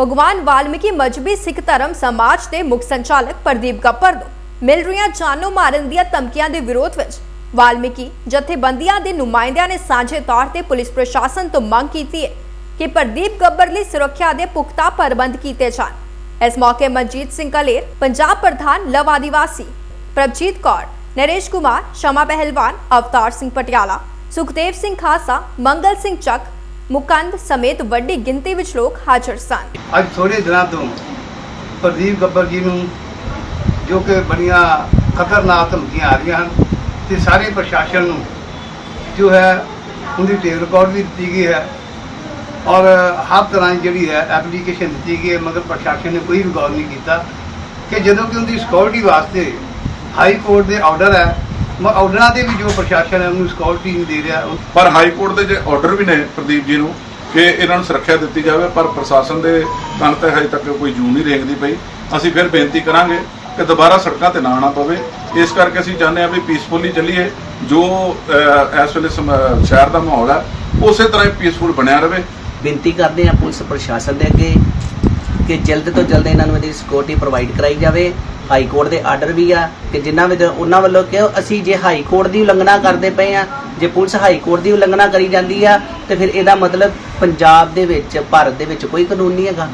ਭਗਵਾਨ ਵਾਲਮੀਕੀ ਮਜਬੀ ਸਿੱਖ ਧਰਮ ਸਮਾਜ ਦੇ ਮੁੱਖ ਸੰਚਾਲਕ ਪ੍ਰਦੀਪ ਗੱਪਰ ਨੂੰ ਮਿਲ ਰਹੀਆਂ ਜਾਨੋਂ ਮਾਰਨ ਦੀਆਂ ਧਮਕੀਆਂ ਦੇ ਵਿਰੋਧ ਵਿੱਚ ਵਾਲਮੀਕੀ ਜਥੇਬੰਦੀਆਂ ਦੇ ਨੁਮਾਇੰਦਿਆਂ ਨੇ ਸਾਂਝੇ ਤੌਰ ਤੇ ਪੁਲਿਸ ਪ੍ਰਸ਼ਾਸਨ ਤੋਂ ਮੰਗ ਕੀਤੀ ਹੈ ਕਿ ਪ੍ਰਦੀਪ ਗੱਬਰ ਲਈ ਸੁਰੱਖਿਆ ਦੇ ਪੁਖਤਾ ਪ੍ਰਬੰਧ ਕੀਤੇ ਜਾਣ। ਇਸ ਮੌਕੇ ਮਨਜੀਤ ਸਿੰਘ ਕਲੇਰ, ਪੰਜਾਬ ਪ੍ਰਧਾਨ ਲਵ ਆਦੀਵਾਸੀ, ਪ੍ਰਭਜੀਤ ਕੌਰ, ਨਰੇਸ਼ ਕੁਮਾਰ, ਸ਼ਮਾ ਪਹਿਲਵਾਨ, ਅਵਤਾਰ ਸਿੰਘ ਪਟਿਆਲਾ, ਸੁਖਦੇਵ ਸਿੰਘ ਖਾਸਾ, ਮੰਗਲ ਸਿੰਘ ਚੱਕ ਮੁਕੰਦ ਸਮੇਤ ਵੱਡੀ ਗਿਣਤੀ ਵਿੱਚ ਲੋਕ ਹਾਜ਼ਰ ਸਨ। ਅੱਜ ਥੋੜੇ ਦਿਨਾਂ ਤੋਂ ਪ੍ਰਦੀਪ ਗੱਬਰ ਜੀ ਨੂੰ ਜੋ ਕਿ ਬੜੀਆਂ ਖਤਰਨਾਕ ਧਮਕੀਆਂ ਆ ਰਹੀਆਂ ਹਨ ਤੇ ਸਾਰੇ ਪ੍ਰਸ਼ਾਸਨ ਨੂੰ ਜੋ ਹੈ ਉਹਦੀ ਟੇਪ ਰਿਕਾਰਡ ਵੀ ਦਿੱਤੀ ਗਈ ਹੈ ਔਰ ਹਰ ਤਰ੍ਹਾਂ ਜਿਹੜੀ ਹੈ ਐਪਲੀਕੇਸ਼ਨ ਦਿੱਤੀ ਗਈ ਹੈ, ਮਗਰ ਪ੍ਰਸ਼ਾਸਨ ਨੇ ਕੋਈ ਵੀ ਗੌਰ ਨਹੀਂ ਕੀਤਾ ਕਿ ਜਦੋਂ ਕਿ ਉਹਦੀ ਸਿਕਿਉਰਿਟੀ ਵਾਸਤੇ ਹਾਈ ਕੋਰਟ ਦੇ ਆਰਡਰ ਹੈ ਆਰਡਰਾਂ ਦੇ ਵੀ ਜੋ ਪ੍ਰਸ਼ਾਸਨ ਹੈ ਉਹਨੂੰ ਸਿਕਿਉਰਿਟੀ ਨਹੀਂ ਦੇ ਰਿਹਾ ਪਰ ਹਾਈ ਕੋਰਟ ਦੇ ਜੇ ਆਰਡਰ ਵੀ ਨੇ ਪ੍ਰਦੀਪ ਜੀ ਨੂੰ ਕਿ ਇਹਨਾਂ ਨੂੰ ਸੁਰੱਖਿਆ ਦਿੱਤੀ ਜਾਵੇ ਪਰ ਪ੍ਰਸ਼ਾਸਨ ਦੇ ਕੰਨ ਤੇ ਹਜੇ ਤੱਕ ਕੋਈ ਜੂੰ ਨਹੀਂ ਰੇਂਗਦੀ ਪਈ। ਅਸੀਂ ਫਿਰ ਬੇਨਤੀ ਕਰਾਂਗੇ ਕਿ ਦੁਬਾਰਾ ਸੜਕਾਂ ਤੇ ਨਾ ਆਉਣਾ ਪਵੇ। ਇਸ ਕਰਕੇ ਅਸੀਂ ਚਾਹੁੰਦੇ ਹਾਂ ਵੀ ਪੀਸਫੁਲੀ ਚੱਲੀਏ। ਜੋ ਇਸ ਵੇਲੇ ਸ਼ਹਿਰ ਦਾ ਮਾਹੌਲ ਹੈ ਉਸੇ ਤਰ੍ਹਾਂ ਹੀ ਪੀਸਫੁਲ ਬਣਿਆ ਰਵੇ ਬੇਨਤੀ ਕਰਦੇ ਹਾਂ ਪੁਲਿਸ ਪ੍ਰਸ਼ਾਸਨ ਦੇ ਅੱਗੇ ਕਿ ਜਲਦ ਤੋਂ ਜਲਦ ਇਹਨਾਂ ਨੂੰ ਇਹਦੀ ਸਿਕਿਉਰਿਟੀ ਪ੍ਰੋਵਾਈਡ ਕਰਾਈ ਜਾਵੇ। ਹਾਈ ਕੋਰਟ ਦੇ ਆਰਡਰ ਵੀ ਆ ਕਿ ਜਿਨ੍ਹਾਂ ਵਿੱਚ ਉਹਨਾਂ ਵੱਲੋਂ ਕਿ ਅਸੀਂ ਜੇ ਹਾਈ ਕੋਰਟ ਦੀ ਉਲੰਘਣਾ ਕਰਦੇ ਪਏ ਆ, ਜੇ ਪੁਲਿਸ ਹਾਈ ਕੋਰਟ ਦੀ ਉਲੰਘਣਾ ਕਰੀ ਜਾਂਦੀ ਆ, ਤੇ ਫਿਰ ਇਹਦਾ ਮਤਲਬ ਪੰਜਾਬ ਦੇ ਵਿੱਚ, ਭਾਰਤ ਦੇ ਵਿੱਚ ਕੋਈ ਕਾਨੂੰਨ ਨਹੀਂ ਹੈਗਾ।